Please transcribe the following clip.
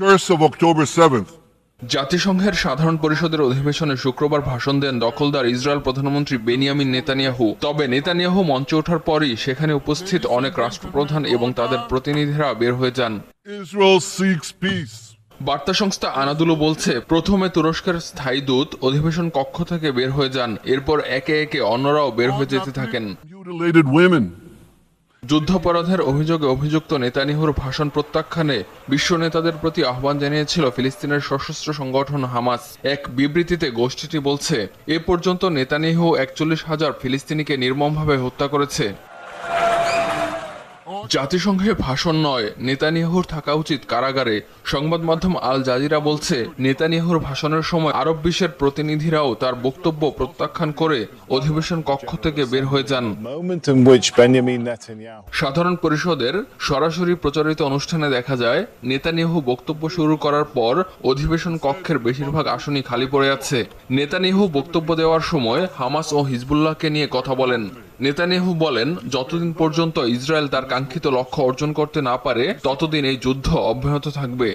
curse of October 7th. জাতিসংঘের সাধারণ পরিষদের অধিবেশনে শুক্রবার ভাষণ দেন দখলদার ইসরায়েল প্রধানমন্ত্রী বেনিয়ামিন নেতানিয়াহু তবে নেতানিয়াহু মঞ্চে ওঠার পরই সেখানে উপস্থিত অনেক রাষ্ট্রপ্রধান এবং তাদের প্রতিনিধিরা বের হয়ে যান. বার্তা সংস্থা আনাদুলো বলছে প্রথমে তুরস্কের স্থায়ী দূত অধিবেশন কক্ষ থেকে বের হয়ে যান এরপর একে একে অন্যরাও বের হয়ে যেতে থাকেন. যুদ্ধাপরাধের অভিযোগে অভিযুক্ত নেতানিহুর ভাষণ প্রত্যাখ্যানে বিশ্ব নেতাদের প্রতি আহ্বান জানিয়েছিল ফিলিস্তিনের সশস্ত্র সংগঠন হামাস। এক বিবৃতিতে গোষ্ঠীটি বলছে, এ পর্যন্ত নেতানিহু একচল্লিশ হাজার ফিলিস্তিনিকে নির্মমভাবে হত্যা করেছে। জাতিসংঘে ভাষণ নয় নেতানিয়াহুর থাকা উচিত কারাগারে। সংবাদ মাধ্যম আল জাজিরা বলছে নেতানিয়াহুর ভাষণের সময় আরব বিশ্বের প্রতিনিধিরাও তার বক্তব্য প্রত্যাখ্যান করে অধিবেশন কক্ষ থেকে বের হয়ে যান। সাধারণ পরিষদের সরাসরি প্রচারিত অনুষ্ঠানে দেখা যায় নেতানিয়াহু বক্তব্য শুরু করার পর অধিবেশন কক্ষের বেশিরভাগ আসনই খালি পড়ে আছে। নেতানিয়াহু বক্তব্য দেওয়ার সময় হামাস ও হিজবুল্লাহকে নিয়ে কথা বলেন। নেতানিয়াহু বলেন যতদিন পর্যন্ত ইসরায়েল তার কাঙ্ক্ষিত লক্ষ্য অর্জন করতে না পারে ততদিন এই যুদ্ধ অব্যাহত থাকবে।